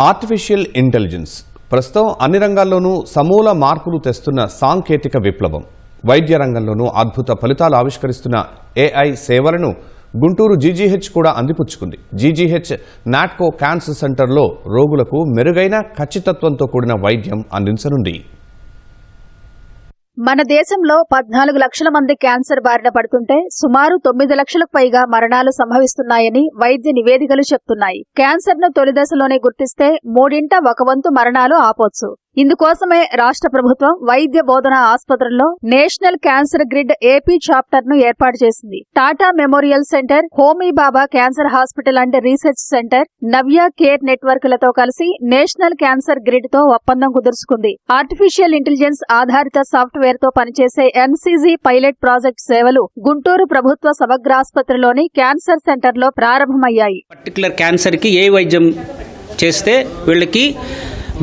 Artificial intelligence. ప్రస్తుతం అన్ని రంగాల్లోనూ సమూల మార్పులు తెస్తున్న సాంకేతిక విప్లవం. వైద్య రంగంలోనూ అద్భుత ఫలితాలు ఆవిష్కరిస్తున్న ఏఐ సేవలను గుంటూరు జీజీహెచ్ కూడా అందిపుచ్చుకుంది. జీజీహెచ్ నాట్కో క్యాన్సర్ సెంటర్లో రోగులకు మెరుగైన ఖచ్చితత్వంతో కూడిన వైద్యం అందించనుంది. మన దేశంలో పద్నాలుగు లక్షల మంది క్యాన్సర్ బారిన పడుతుంటే సుమారు తొమ్మిది లక్షలకు పైగా మరణాలు సంభవిస్తున్నాయని వైద్య నివేదికలు చెప్తున్నాయి. క్యాన్సర్ను తొలి దశలోనే గుర్తిస్తే మూడింట ఒక వంతు మరణాలు ఆపొచ్చు. ఇందుకోసమే రాష్ట్ర ప్రభుత్వం వైద్య బోధన ఆసుపత్రుల్లో నేషనల్ క్యాన్సర్ గ్రిడ్ ఏపీ చాప్టర్ను ఏర్పాటు చేసింది. Tata memorial centre Homi Bhabha cancer hospital and research centre Navya care నెట్వర్క్లతో కలిసి నేషనల్ క్యాన్సర్ గ్రిడ్తో ఒప్పందం కుదుర్చుకుంది. ఆర్టిఫిషియల్ ఇంటెలిజెన్స్ ఆధారిత సాఫ్ట్వేర్తో పనిచేసే ఎన్సీజీ పైలట్ ప్రాజెక్ట్ సేవలు గుంటూరు ప్రభుత్వ సమగ్రాసుపత్రిలోని క్యాన్సర్ సెంటర్లో ప్రారంభమయ్యాయి పర్టికులర్ క్యాన్సర్కి ఏ వైద్యం చేస్తే వీళ్ళకి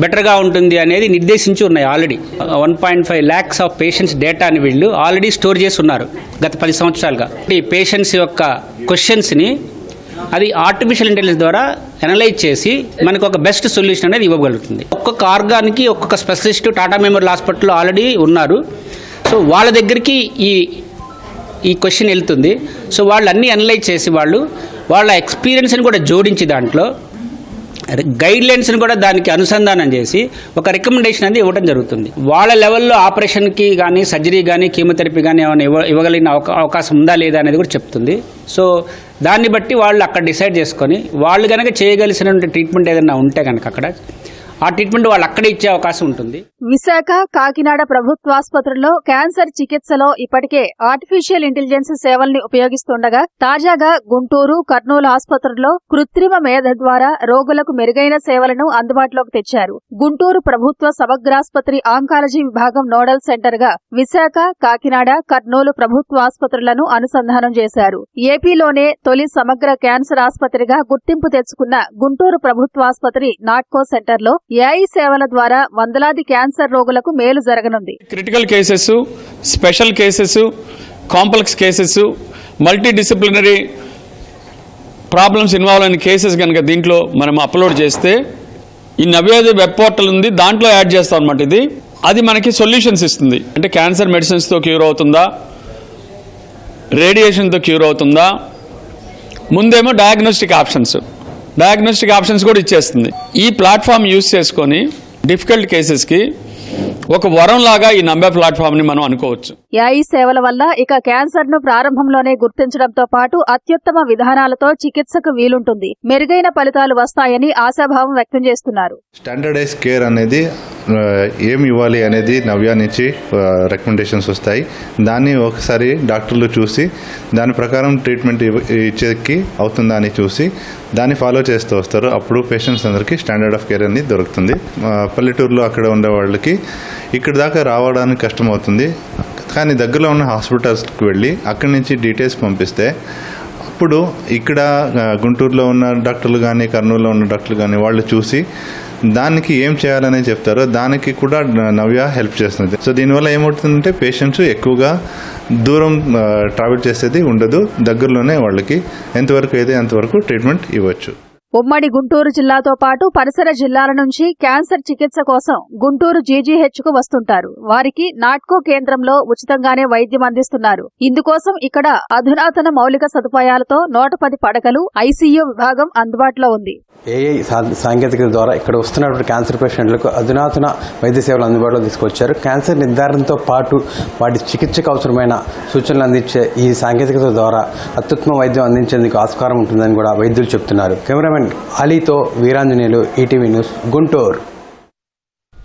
బెటర్గా ఉంటుంది అనేది నిర్దేశించి ఉన్నాయి already. One point five lakhs of patients డేటాని వీళ్ళు ఆల్రెడీ స్టోర్ చేసి ఉన్నారు గత పది సంవత్సరాలుగా. ఈ పేషెంట్స్ యొక్క క్వశ్చన్స్ని అది ఆర్టిఫిషియల్ ఇంటెలిజెన్స్ ద్వారా అనలైజ్ చేసి మనకు ఒక బెస్ట్ సొల్యూషన్ అనేది ఇవ్వగలుగుతుంది. ఒక్కొక్క ఆర్గాన్కి ఒక్కొక్క స్పెషలిస్ట్ టాటా మెమోరియల్ హాస్పిటల్లో ఆల్రెడీ ఉన్నారు. సో వాళ్ళ దగ్గరికి ఈ ఈ క్వశ్చన్ వెళ్తుంది. సో వాళ్ళు అన్నీ అనలైజ్ చేసి వాళ్ళు వాళ్ళ ఎక్స్పీరియన్స్ని కూడా జోడించి దాంట్లో గైడ్ లైన్స్ని కూడా దానికి అనుసంధానం చేసి ఒక రికమెండేషన్ అనేది ఇవ్వడం జరుగుతుంది. వాళ్ళ లెవెల్లో ఆపరేషన్కి కానీ సర్జరీ కానీ కీమోథెరపీ కానీ ఏమైనా ఇవ్వ ఇవ్వగలిగిన అవకాశం ఉందా లేదా అనేది కూడా చెప్తుంది. సో దాన్ని బట్టి వాళ్ళు అక్కడ డిసైడ్ చేసుకొని వాళ్ళు కనుక చేయగలిసినటువంటి ట్రీట్మెంట్ ఏదైనా ఉంటే కనుక అక్కడ ఆ ట్రీట్మెంట్ వాళ్ళు అక్కడే ఇచ్చే అవకాశం ఉంటుంది. విశాఖ కాకినాడ ప్రభుత్వాసుపత్రుల్లో క్యాన్సర్ చికిత్సలో ఇప్పటికే ఆర్టిఫిషియల్ ఇంటెలిజెన్స్ సేవల్ని ఉపయోగిస్తుండగా తాజాగా గుంటూరు కర్నూలు ఆసుపత్రుల్లో కృత్రిమ మేధ ద్వారా రోగులకు మెరుగైన సేవలను అందుబాటులోకి తెచ్చారు. గుంటూరు ప్రభుత్వ సమగ్రాసుపత్రి ఆంకాలజీ విభాగం నోడల్ సెంటర్గా విశాఖ కాకినాడ కర్నూలు ప్రభుత్వ ఆసుపత్రులను అనుసంధానం చేశారు. ఏపీలోనే తొలి సమగ్ర క్యాన్సర్ ఆసుపత్రిగా గుర్తింపు తెచ్చుకున్న గుంటూరు ప్రభుత్వాసుపత్రి నాట్కో సెంటర్లో ఏఐ సేవల ద్వారా వందలాది క్యాన్సర్ రోగులకు మేలు జరగనుంది. Critical cases special cases complex cases multidisciplinary problems involve అయిన కేసెస్ కనుక దీంట్లో మనం అప్లోడ్ చేస్తే ఈ నవ్యోదయ వెబ్ పోర్టల్ ఉంది దాంట్లో యాడ్ చేస్తాం అనమాట ఇది. అది మనకి సొల్యూషన్స్ ఇస్తుంది. అంటే క్యాన్సర్ మెడిసిన్స్తో క్యూర్ అవుతుందా? రేడియేషన్తో క్యూర్ అవుతుందా? ముందేమో డయాగ్నోస్టిక్ ఆప్షన్స్ డయాగ్నోస్టిక్ ఆప్షన్స్ కూడా ఇచ్చేస్తుంది. ఈ ప్లాట్ఫామ్ యూస్ చేసుకొని డిఫికల్ట్ కేసెస్కి ఒక వరం లాగా ఈ నంబే ప్లాట్ఫామ్ని మనం అనుకోవచ్చు. ఏఐ సేవల వల్ల ఇక క్యాన్సర్ను ప్రారంభంలోనే గుర్తించడంతో పాటు అత్యుత్తమ విధానాలతో చికిత్సకు వీలుంటుంది. మెరుగైన ఫలితాలు వస్తాయని ఆశాభావం వ్యక్తం చేస్తున్నారు. స్టాండర్డైజ్ కేర్ అనేది ఆ, ఏం ఇవ్వాలి అనేది నవ్య నుంచి రికమెండేషన్స్ వస్తాయి. దాన్ని ఒకసారి డాక్టర్లు చూసి దాని ప్రకారం ట్రీట్మెంట్ ఇవ్వ- ఇచ్చేకి అవుతుందా అని చూసి దాన్ని ఫాలో చేస్తూ వస్తారు. అప్పుడు పేషెంట్స్ అందరికీ స్టాండర్డ్ ఆఫ్ కేర్ అనేది దొరుకుతుంది. పల్లెటూరులో అక్కడ ఉండే వాళ్ళకి ఇక్కడ దాకా రావడానికి కష్టం అవుతుంది కానీ దగ్గరలో ఉన్న హాస్పిటల్స్కి వెళ్ళి అక్కడి నుంచి డీటెయిల్స్ పంపిస్తే అప్పుడు ఇక్కడ గుంటూరులో ఉన్న డాక్టర్లు కానీ కర్నూలులో ఉన్న డాక్టర్లు కానీ వాళ్ళు చూసి దానికి ఏం చేయాలని చెప్తారో దానికి కూడా నవ్య హెల్ప్ చేస్తుంది. సో దీనివల్ల ఏమవుతుందంటే పేషెంట్స్ ఎక్కువగా దూరం ట్రావెల్ చేసేది ఉండదు. దగ్గరలోనే వాళ్ళకి ఎంతవరకు అయితే అంతవరకు ట్రీట్మెంట్ ఇవ్వచ్చు. ఉమ్మడి గుంటూరు జిల్లాతో పాటు పరిసర జిల్లాల నుంచి క్యాన్సర్ చికిత్స కోసం గుంటూరు జీజీహెచ్కు వస్తుంటారు. వారికి నాట్కో కేంద్రంలో ఉచితంగానే వైద్యం అందిస్తున్నారు. ఇందుకోసం ఇక్కడ అధునాతన మౌలిక సదుపాయాలతో నూట పది పడకలు ఐసీయూ విభాగం అందుబాటులో ఉంది. ఏఐ సా- సాంకేతికత ద్వారా ఇక్కడ వస్తున్నటువంటి క్యాన్సర్ పేషెంట్లకు అధునాతన వైద్య సేవలు అందుబాటులో తీసుకొచ్చారు. క్యాన్సర్ నిర్ధారణతో పాటు వాటి చికిత్సకు అవసరమైన సూచనలు అందించే ఈ సాంకేతికత ద్వారా అత్యుత్తమ వైద్యం అందించేందుకు ఆస్కారం ఉంటుందని కూడా వైద్యులు చెప్తున్నారు. కెమెరామెన్ అలీతో వీరాంజనేయులు ఈటీవీ న్యూస్ గుంటూరు.